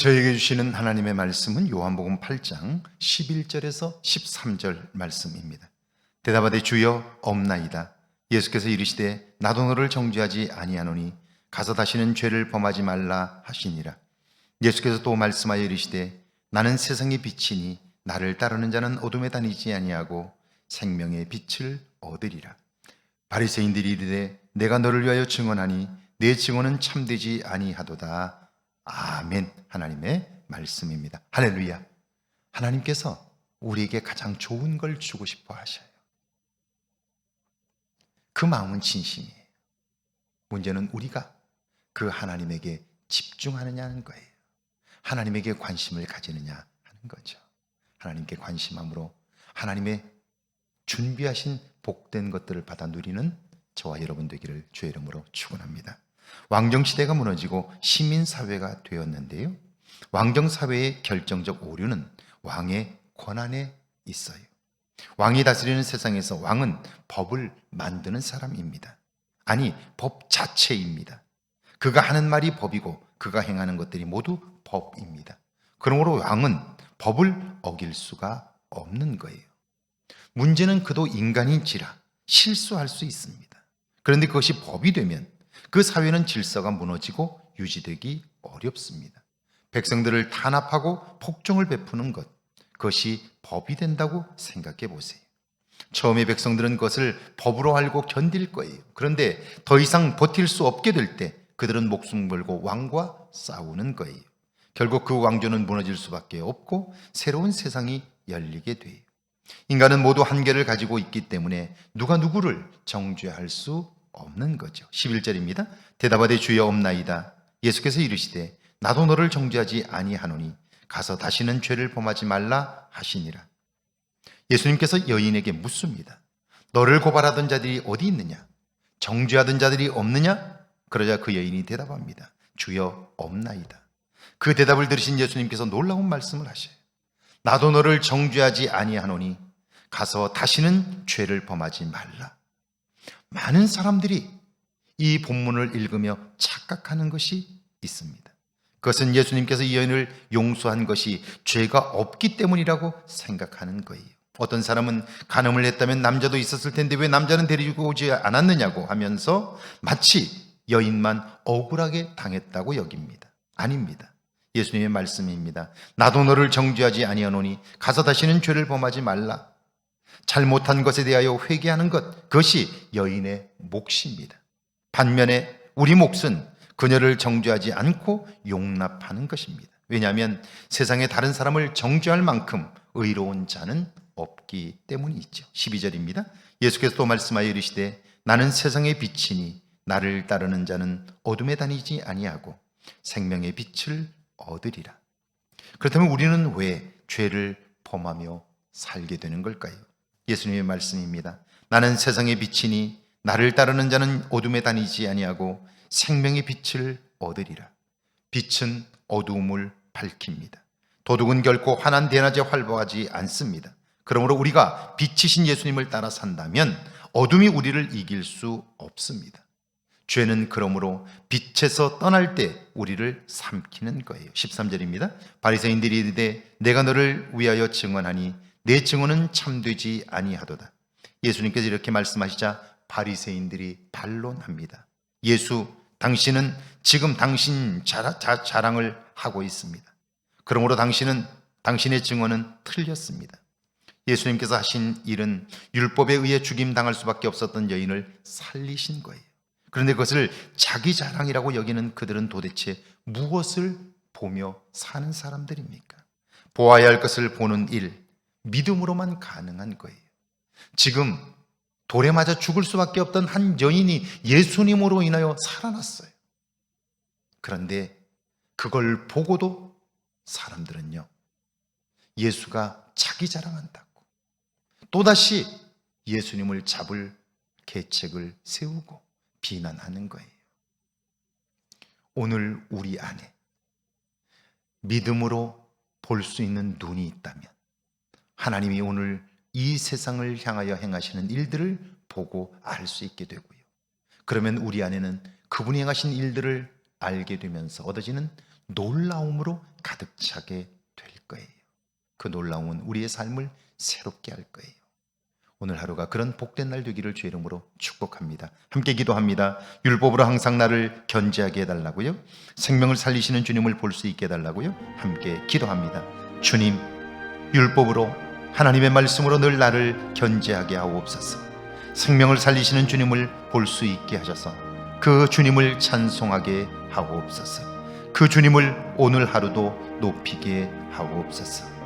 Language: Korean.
저에게 주시는 하나님의 말씀은 요한복음 8장 11절에서 13절 말씀입니다. 대답하되 주여 없나이다. 예수께서 이르시되 나도 너를 정죄하지 아니하노니 가서 다시는 죄를 범하지 말라 하시니라. 예수께서 또 말씀하여 이르시되 나는 세상의 빛이니 나를 따르는 자는 어둠에 다니지 아니하고 생명의 빛을 얻으리라. 바리새인들이 이르되 내가 너를 위하여 증언하니 내 증언은 참되지 아니하도다. 아멘. 하나님의 말씀입니다. 할렐루야. 하나님께서 우리에게 가장 좋은 걸 주고 싶어 하셔요. 그 마음은 진심이에요. 문제는 우리가 그 하나님에게 집중하느냐는 거예요. 하나님에게 관심을 가지느냐 하는 거죠. 하나님께 관심함으로 하나님의 준비하신 복된 것들을 받아 누리는 저와 여러분 되기를 주의 이름으로 축원합니다. 왕정 시대가 무너지고 시민 사회가 되었는데요. 왕정 사회의 결정적 오류는 왕의 권한에 있어요. 왕이 다스리는 세상에서 왕은 법을 만드는 사람입니다. 아니, 법 자체입니다. 그가 하는 말이 법이고 그가 행하는 것들이 모두 법입니다. 그러므로 왕은 법을 어길 수가 없는 거예요. 문제는 그도 인간인지라 실수할 수 있습니다. 그런데 그것이 법이 되면 그 사회는 질서가 무너지고 유지되기 어렵습니다. 백성들을 탄압하고 폭정을 베푸는 것, 그것이 법이 된다고 생각해 보세요. 처음에 백성들은 그것을 법으로 알고 견딜 거예요. 그런데 더 이상 버틸 수 없게 될 때 그들은 목숨 걸고 왕과 싸우는 거예요. 결국 그 왕조는 무너질 수밖에 없고 새로운 세상이 열리게 돼요. 인간은 모두 한계를 가지고 있기 때문에 누가 누구를 정죄할 수 없는 거죠. 11절입니다. 대답하되 주여 없나이다. 예수께서 이르시되 나도 너를 정죄하지 아니하노니 가서 다시는 죄를 범하지 말라 하시니라. 예수님께서 여인에게 묻습니다. 너를 고발하던 자들이 어디 있느냐? 정죄하던 자들이 없느냐? 그러자 그 여인이 대답합니다. 주여 없나이다. 그 대답을 들으신 예수님께서 놀라운 말씀을 하셔요. 나도 너를 정죄하지 아니하노니 가서 다시는 죄를 범하지 말라. 많은 사람들이 이 본문을 읽으며 착각하는 것이 있습니다. 그것은 예수님께서 이 여인을 용서한 것이 죄가 없기 때문이라고 생각하는 거예요. 어떤 사람은 간음을 했다면 남자도 있었을 텐데 왜 남자는 데리고 오지 않았느냐고 하면서 마치 여인만 억울하게 당했다고 여깁니다. 아닙니다. 예수님의 말씀입니다. 나도 너를 정죄하지 아니하노니 가서 다시는 죄를 범하지 말라. 잘못한 것에 대하여 회개하는 것, 그것이 여인의 몫입니다. 반면에 우리 몫은 그녀를 정죄하지 않고 용납하는 것입니다. 왜냐하면 세상에 다른 사람을 정죄할 만큼 의로운 자는 없기 때문이죠. 12절입니다. 예수께서 또 말씀하여 이르시되 나는 세상의 빛이니 나를 따르는 자는 어둠에 다니지 아니하고 생명의 빛을 얻으리라. 그렇다면 우리는 왜 죄를 범하며 살게 되는 걸까요? 예수님의 말씀입니다. 나는 세상의 빛이니 나를 따르는 자는 어둠에 다니지 아니하고 생명의 빛을 얻으리라. 빛은 어두움을 밝힙니다. 도둑은 결코 환한 대낮에 활보하지 않습니다. 그러므로 우리가 빛이신 예수님을 따라 산다면 어둠이 우리를 이길 수 없습니다. 죄는 그러므로 빛에서 떠날 때 우리를 삼키는 거예요. 13절입니다. 바리새인들이 이르되 내가 너를 위하여 증언하니 내 증언은 참되지 아니하도다. 예수님께서 이렇게 말씀하시자 바리새인들이 반론합니다. 예수, 당신은 지금 당신 자라, 자, 자랑을 하고 있습니다. 그러므로 당신은 당신의 증언은 틀렸습니다. 예수님께서 하신 일은 율법에 의해 죽임 당할 수밖에 없었던 여인을 살리신 거예요. 그런데 그것을 자기 자랑이라고 여기는 그들은 도대체 무엇을 보며 사는 사람들입니까? 보아야 할 것을 보는 일, 믿음으로만 가능한 거예요. 지금 돌에 맞아 죽을 수밖에 없던 한 여인이 예수님으로 인하여 살아났어요. 그런데 그걸 보고도 사람들은요, 예수가 자기 자랑한다고 또다시 예수님을 잡을 계책을 세우고 비난하는 거예요. 오늘 우리 안에 믿음으로 볼 수 있는 눈이 있다면 하나님이 오늘 이 세상을 향하여 행하시는 일들을 보고 알 수 있게 되고요. 그러면 우리 안에는 그분이 행하신 일들을 알게 되면서 얻어지는 놀라움으로 가득 차게 될 거예요. 그 놀라움은 우리의 삶을 새롭게 할 거예요. 오늘 하루가 그런 복된 날 되기를 주의 이름으로 축복합니다. 함께 기도합니다. 율법으로 항상 나를 견제하게 해달라고요. 생명을 살리시는 주님을 볼 수 있게 해달라고요. 함께 기도합니다. 주님, 율법으로 하나님의 말씀으로 늘 나를 견제하게 하옵소서. 생명을 살리시는 주님을 볼 수 있게 하셔서 그 주님을 찬송하게 하옵소서. 그 주님을 오늘 하루도 높이게 하옵소서.